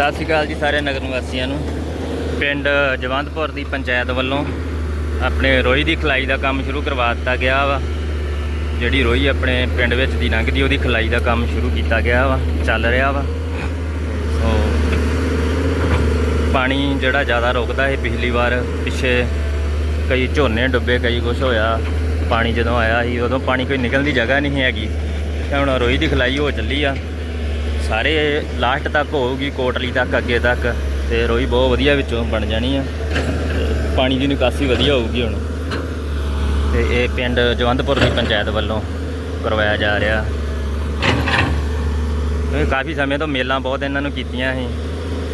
ਸਤਿ ਸ਼੍ਰੀ ਅਕਾਲ ਜੀ ਸਾਰੇ ਨਗਰ ਨਿਵਾਸੀਆਂ ਨੂੰ। ਪਿੰਡ ਜਵੰਦਪੁਰ ਦੀ ਪੰਚਾਇਤ ਵੱਲੋਂ ਆਪਣੇ ਰੋਈ ਦੀ ਖਲਾਈ ਦਾ ਕੰਮ ਸ਼ੁਰੂ ਕਰਵਾ ਦਿੱਤਾ ਗਿਆ ਵਾ। ਜਿਹੜੀ ਰੋਈ ਆਪਣੇ ਪਿੰਡ ਵਿੱਚ ਦੀ ਲੰਘਦੀ, ਉਹਦੀ ਖਲਾਈ ਦਾ ਕੰਮ ਸ਼ੁਰੂ ਕੀਤਾ ਗਿਆ ਵਾ, ਚੱਲ ਰਿਹਾ ਵਾ। ਸੋ ਪਾਣੀ ਜਿਹੜਾ ਜ਼ਿਆਦਾ ਰੁਕਦਾ ਹੈ ਪਿਛਲੀ ਵਾਰ, ਪਿੱਛੇ ਕਈ ਝੋਨੇ ਡੁੱਬੇ, ਕਈ ਕੁਝ ਹੋਇਆ। ਪਾਣੀ ਜਦੋਂ ਆਇਆ ਸੀ, ਉਦੋਂ ਪਾਣੀ ਕੋਈ ਨਿਕਲਣ ਦੀ ਜਗ੍ਹਾ ਨਹੀਂ ਹੈਗੀ। ਤੇ ਹੁਣ ਰੋਈ ਦੀ ਖਲਾਈ ਹੋ ਚੱਲੀ ਆ। ਸਾਰੇ ਲਾਸਟ ਤੱਕ ਹੋਊਗੀ, ਕੋਟਲੀ ਤੱਕ, ਅੱਗੇ ਤੱਕ, ਤੇ ਰੋਈ ਬਹੁਤ ਵਧੀਆ ਵਿੱਚੋਂ ਬਣ ਜਾਣੀ ਆ। ਪਾਣੀ ਦੀ ਨਿਕਾਸੀ ਵਧੀਆ ਹੋਊਗੀ ਹੁਣ। ਤੇ ਇਹ ਪਿੰਡ ਜਵੰਦਪੁਰ ਦੀ ਪੰਚਾਇਤ ਵੱਲੋਂ ਕਰਵਾਇਆ ਜਾ ਰਿਹਾ। ਇਹ ਕਾਫੀ ਸਮੇਂ ਤੋਂ ਮੇਲਾਂ ਬਹੁਤ ਇਹਨਾਂ ਨੂੰ ਕੀਤੀਆਂ ਸੀ,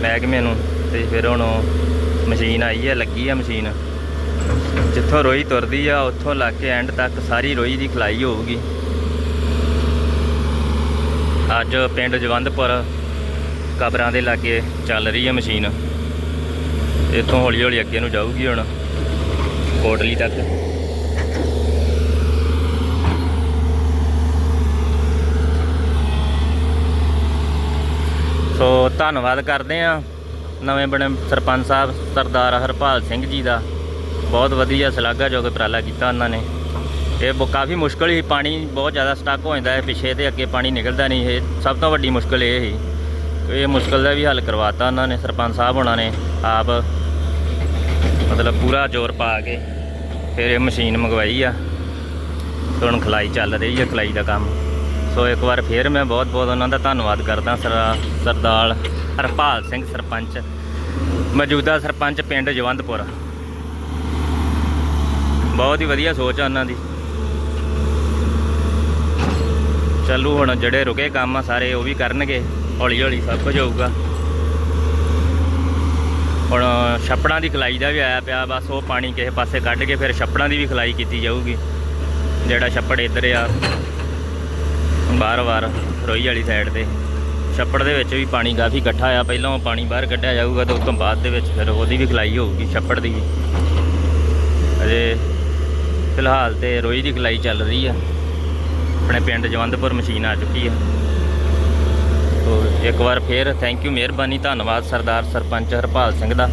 ਮਹਿਕਮੇ ਨੂੰ, ਤੇ ਫਿਰ ਹੁਣ ਉਹ ਮਸ਼ੀਨ ਆਈ ਹੈ ਲੱਗੀ ਆ ਮਸ਼ੀਨ। ਜਿੱਥੋਂ ਰੋਈ ਤੁਰਦੀ ਆ, ਉੱਥੋਂ ਲੱਗ ਕੇ ਐਂਡ ਤੱਕ ਸਾਰੀ ਰੋਈ ਦੀ ਖਲਾਈ ਹੋਊਗੀ। ਅੱਜ ਪਿੰਡ ਜਵੰਦਪੁਰ ਕਬਰਾਂ ਦੇ ਲਾਗੇ ਚੱਲ ਰਹੀ ਹੈ ਮਸ਼ੀਨ। ਇੱਥੋਂ ਹੌਲੀ ਹੌਲੀ ਅੱਗੇ ਨੂੰ ਜਾਊਗੀ ਹੁਣ, ਕੋਟਲੀ ਤੱਕ। ਸੋ ਧੰਨਵਾਦ ਕਰਦੇ ਆ ਨਵੇਂ ਬਣੇ ਸਰਪੰਚ ਸਾਹਿਬ ਸਰਦਾਰ ਹਰਪਾਲ ਸਿੰਘ ਜੀ ਦਾ। ਬਹੁਤ ਵਧੀਆ ਸ਼ਲਾਘਾਯੋਗ ਉਪਰਾਲਾ ਕੀਤਾ ਉਹਨਾਂ ਨੇ। ਇਹ ਬ- ਕਾਫੀ ਮੁਸ਼ਕਲ ਹੀ ਪਾਣੀ ਬਹੁਤ ਜ਼ਿਆਦਾ ਸਟਕ ਹੋ ਜਾਂਦਾ ਹੈ, ਪਿੱਛੇ ਤੇ ਅੱਗੇ ਪਾਣੀ ਨਿਕਲਦਾ ਨਹੀਂ ਇਹ। ਸਭ ਤੋਂ ਵੱਡੀ ਮੁਸ਼ਕਲ ਇਹ ਹੀ। ਇਹ ਮੁਸ਼ਕਲ ਦਾ ਵੀ ਹੱਲ ਕਰਵਾਤਾ ਉਹਨਾਂ ਨੇ, ਸਰਪੰਚ ਸਾਹਿਬ ਉਹਨਾਂ ਨੇ, ਆਪ। ਮਤਲਬ ਪੂਰਾ ਜ਼ੋਰ ਪਾ ਕੇ, ਫਿਰ ਇਹ ਮਸ਼ੀਨ ਮੰਗਵਾਈ ਆ। ਹੁਣ ਖਲਾਈ ਚੱਲ ਰਹੀ ਹੈ ਖਲਾਈ ਦਾ ਕੰਮ। ਸੋ ਇੱਕ ਵਾਰ ਫਿਰ ਮੈਂ ਬਹੁਤ ਬਹੁਤ ਉਹਨਾਂ ਦਾ ਧੰਨਵਾਦ ਕਰਦਾ, ਸਰ, ਸਰਦਾਰ ਹਰਪਾਲ ਸਿੰਘ ਸਰਪੰਚ, ਮੌਜੂਦਾ ਸਰਪੰਚ ਪਿੰਡ ਜਵੰਦਪੁਰ ਬਹੁਤ ਹੀ ਵਧੀਆ ਸੋਚ ਆ ਉਹਨਾਂ ਦੀ। ਚੱਲੂ ਹੁਣ ਜਿਹੜੇ ਰੁਕੇ ਕੰਮ ਆ ਸਾਰੇ ਉਹ ਵੀ ਕਰਨਗੇ, ਹੌਲੀ ਹੌਲੀ ਸਭ ਕੁਝ ਹੋਊਗਾ। ਹੁਣ ਛੱਪੜਾਂ ਦੀ ਖਲਾਈ ਦਾ ਵੀ ਆਇਆ ਪਿਆ, ਬਸ ਉਹ ਪਾਣੀ ਕਿਸੇ ਪਾਸੇ ਕੱਢ ਕੇ ਫਿਰ ਛੱਪੜਾਂ ਦੀ ਵੀ ਖਲਾਈ ਕੀਤੀ ਜਾਊਗੀ। ਜਿਹੜਾ ਛੱਪੜ ਇੱਧਰ ਆ ਬਾਰ-ਬਾਰ ਰੋਈ ਵਾਲੀ ਸਾਈਡ ਤੇ। ਛੱਪੜ ਦੇ ਵਿੱਚ ਵੀ ਪਾਣੀ ਕਾਫੀ ਇਕੱਠਾ ਆ, ਪਹਿਲਾਂ ਉਹ ਪਾਣੀ ਬਾਹਰ ਕੱਢਿਆ ਜਾਊਗਾ ਤੇ ਉਸ ਤੋਂ ਬਾਅਦ ਦੇ ਵਿੱਚ ਫਿਰ ਉਹਦੀ ਵੀ ਖਲਾਈ ਹੋਊਗੀ, ਛੱਪੜ ਦੀ ਵੀ। ਅਜੇ ਫਿਲਹਾਲ ਤੇ ਰੋਈ ਦੀ ਖਲਾਈ ਚੱਲ ਰਹੀ ਆ। ਆਪਣੇ ਪਿੰਡ ਜਵੰਦਪੁਰ ਮਸ਼ੀਨ ਆ ਚੁੱਕੀ ਹੈ। ਸੋ ਇੱਕ ਵਾਰ ਫੇਰ ਥੈਂਕ ਯੂ ਮਿਹਰਬਾਨੀ, ਧੰਨਵਾਦ ਸਰਦਾਰ ਸਰਪੰਚ ਹਰਪਾਲ ਸਿੰਘ ਦਾ।